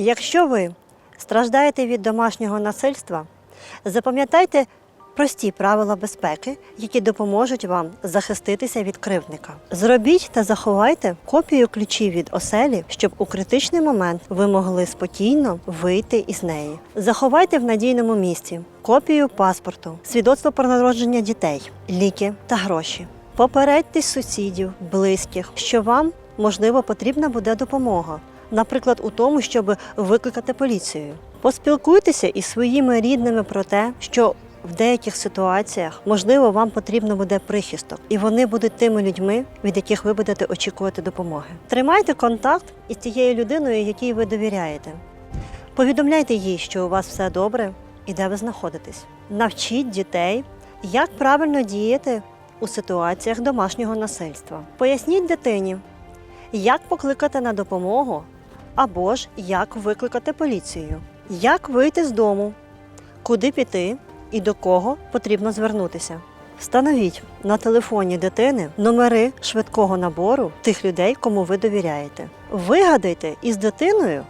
Якщо ви страждаєте від домашнього насильства, запам'ятайте прості правила безпеки, які допоможуть вам захиститися від кривдника. Зробіть та заховайте копію ключів від оселі, щоб у критичний момент ви могли спокійно вийти із неї. Заховайте в надійному місці копію паспорту, свідоцтво про народження дітей, ліки та гроші. Попередьтесь сусідів, близьких, що вам можливо потрібна буде допомога, наприклад, у тому, щоб викликати поліцію. Поспілкуйтеся із своїми рідними про те, що в деяких ситуаціях можливо вам потрібно буде прихисток, і вони будуть тими людьми, від яких ви будете очікувати допомоги. Тримайте контакт із тією людиною, якій ви довіряєте. Повідомляйте їй, що у вас все добре і де ви знаходитесь. Навчіть дітей, як правильно діяти у ситуаціях домашнього насильства. Поясніть дитині, як покликати на допомогу або ж як викликати поліцію, як вийти з дому, куди піти і до кого потрібно звернутися. Встановіть на телефоні дитини номери швидкого набору тих людей, кому ви довіряєте. Вигадайте із дитиною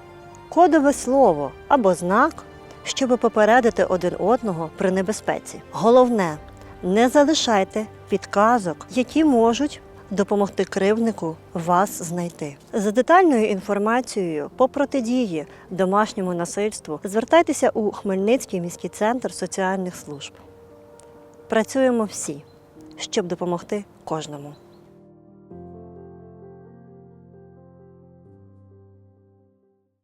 кодове слово або знак, щоб попередити один одного при небезпеці. Головне, не залишайте підказок, які можуть допомогти кривднику вас знайти. За детальною інформацією по протидії домашньому насильству звертайтеся у Хмельницький міський центр соціальних служб. Працюємо всі, щоб допомогти кожному.